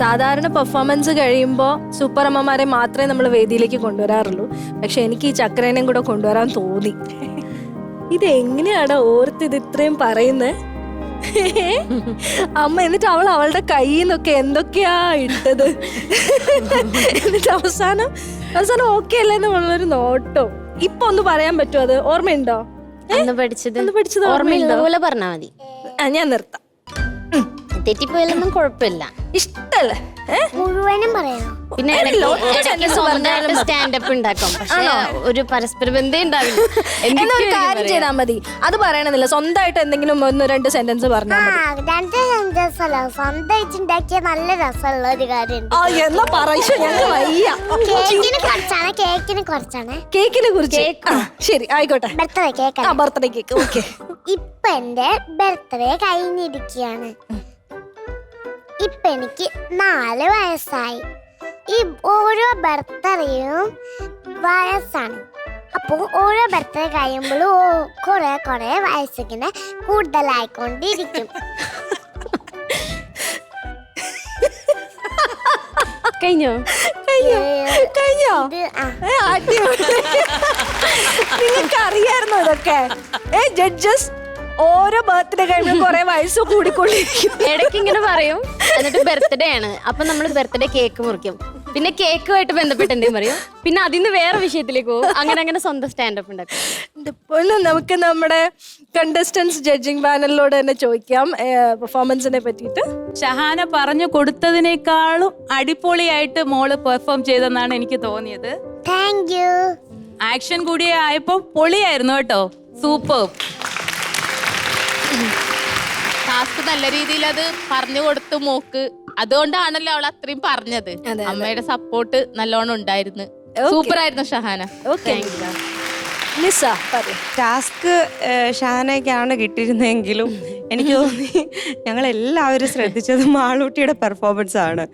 സാധാരണ പെർഫോമൻസ് കഴിയുമ്പോൾ സൂപ്പർ അമ്മമാരെ മാത്രമേ നമ്മൾ വേദിയിലേക്ക് കൊണ്ടുവരാറുള്ളൂ. പക്ഷെ എനിക്ക് ഈ ചക്രേനെയും കൂടെ കൊണ്ടുവരാൻ തോന്നി. ഇത് എങ്ങനെയാണ് ഓർത്ത് ഇത് ഇത്രയും പറയുന്നത് അമ്മ എന്നിട്ട് അവൾ അവളുടെ കയ്യിൽ നിന്നൊക്കെ എന്തൊക്കെയാ ഇട്ടത്? എന്നിട്ട് അവസാനം അവസാനം ഓക്കെ അല്ലേ എന്നുള്ളൊരു നോട്ടോ. ഇപ്പൊ ഒന്ന് പറയാൻ പറ്റുമോ അത്? ഓർമ്മയുണ്ടോ? പഠിച്ചത്? പഠിച്ചത് ഓർമ്മയുണ്ടോ? പോലെ പറഞ്ഞാ മതി. ഞാൻ നിർത്താം. തെറ്റിപ്പോയാലൊന്നും കുഴപ്പമില്ല. ഇഷ്ടല്ലേ. മുഴുവനും പറയണോ പിന്നെ. സ്റ്റാൻഡപ്പ് ഉണ്ടാക്കും. പക്ഷേ ഒരു പരസ്പര ബന്ധം ഉണ്ടാവില്ല. എന്നാ ഒരു കാര്യം ചെയ്താൽ മതി. അത് പറയണമെന്നില്ല സ്വന്തമായിട്ട് എന്തെങ്കിലും ഒന്ന് രണ്ട് സെന്റൻസ് പറഞ്ഞാൽ മതി. രണ്ട് രസമല്ല സ്വന്തമായിട്ട് ഉണ്ടാക്കിയ നല്ല രസമുള്ള ഒരു കാര്യം ആ എന്നാ പറയൂ ഞങ്ങൾ വയ്യ. കേക്കിന് കുറച്ചാണ്. കേക്കിന് കുറച്ചാണ്. കേക്കിനെ കുറിച്ച്. ശരി ആയിക്കോട്ടെ. ബർത്ത്ഡേ കേക്ക് ആ ബർത്ത്ഡേ കേക്ക്. ഓക്കെ. ഇപ്പൊ എന്റെ ബർത്ത്ഡേ കഴിഞ്ഞിരിക്കുകയാണ്. ഇപ്പൊ എനിക്ക് നാല് വയസ്സായി. ഈ ഓരോ ബർത്ത്ഡേയും വയസ്സാണ്. അപ്പോൾ ഓരോ ബർത്ത്ഡേ കഴിയുമ്പോഴും കുറെ കുറെ വയസ്സിങ്ങനെ കൂടുതലായിക്കൊണ്ടിരിക്കും. കഴിഞ്ഞോ? കഴിഞ്ഞോ? നിങ്ങൾക്ക് അറിയായിരുന്നോ ഇതൊക്കെ? ഏ ജഡ്ജസ് ഓരോ ബർത്ത്ഡേ കഴിയുമ്പോൾ കുറെ വയസ്സ് കൂടിക്കൊണ്ടിരിക്കും. ഇടയ്ക്ക് ഇങ്ങനെ പറയും. എന്നിട്ട് ബർത്ത്ഡേ ആണ്. അപ്പൊ നമ്മൾ ബർത്ത്ഡേ കേക്ക് മുറിക്കും. പിന്നെ കേക്കുമായിട്ട് ബന്ധപ്പെട്ട് എന്തെങ്കിലും പറയും? പിന്നെ അതിന്ന് വേറെ വിഷയത്തിലേക്ക് പോകും. അങ്ങനെ അങ്ങനെ സ്വന്തം സ്റ്റാൻഡപ്പ് ഉണ്ടാക്കും. നമുക്ക് നമ്മുടെ കണ്ടസ്റ്റൻസ് ജഡ്ജിങ് പാനലിലൂടെ തന്നെ ചോദിക്കാം. പെർഫോമൻസിനെ പറ്റിയിട്ട്. ഷഹാന പറഞ്ഞു കൊടുത്തതിനേക്കാളും അടിപൊളിയായിട്ട് മോൾ പെർഫോം ചെയ്തെന്നാണ് എനിക്ക് തോന്നിയത്. താങ്ക് യു ആക്ഷൻ കൂടി ആയപ്പോ പൊളിയായിരുന്നു കേട്ടോ. സൂപ്പർ ടാസ്ക് നല്ല രീതിയിൽ അത് പറഞ്ഞു കൊടുത്തു മോക്ക്. അതുകൊണ്ടാണല്ലോ അവൾ അത്രയും പറഞ്ഞത്. അതെ. അമ്മയുടെ സപ്പോർട്ട് നല്ലോണം ഉണ്ടായിരുന്നു. സൂപ്പർ ആയിരുന്നു ഷഹാന. ടാസ്ക് ഷഹാനയ്ക്കാണ് കിട്ടിയിരുന്നെങ്കിലും എനിക്ക് തോന്നി ഞങ്ങൾ എല്ലാവരും ശ്രദ്ധിച്ചത് മാളൂട്ടിയുടെ പെർഫോമൻസ് ആണ്.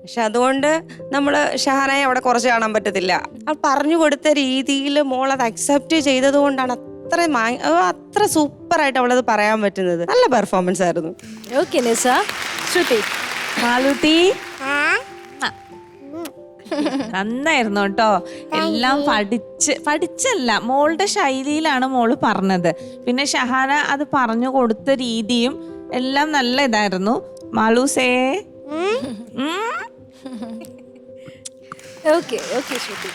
പക്ഷെ അതുകൊണ്ട് നമ്മൾ ഷഹാനയെ അവിടെ കുറച്ച് കാണാൻ പറ്റത്തില്ല. ആ പറഞ്ഞു കൊടുത്ത രീതിയിൽ മോൾ അത് അക്സെപ്റ്റ് ചെയ്തത് കൊണ്ടാണ് അത്ര അത്ര അത്ര സൂപ്പറായിട്ട് അവളത് പറയാൻ പറ്റുന്നത്. നല്ല പെർഫോമൻസ് ആയിരുന്നു. ഓക്കെ നിസ ശ്രുതി. മാലൂട്ടി. ആ. നന്നായിരുന്നു കേട്ടോ. എല്ലാം പഠിച്ച് പഠിച്ചല്ല മോളുടെ ശൈലിയിലാണ് മോൾ പറഞ്ഞത്. പിന്നെ ഷഹാന അത് പറഞ്ഞു കൊടുത്ത രീതിയും എല്ലാം നല്ല ഇതായിരുന്നു. മാളൂസേ. Okay okay Shruti.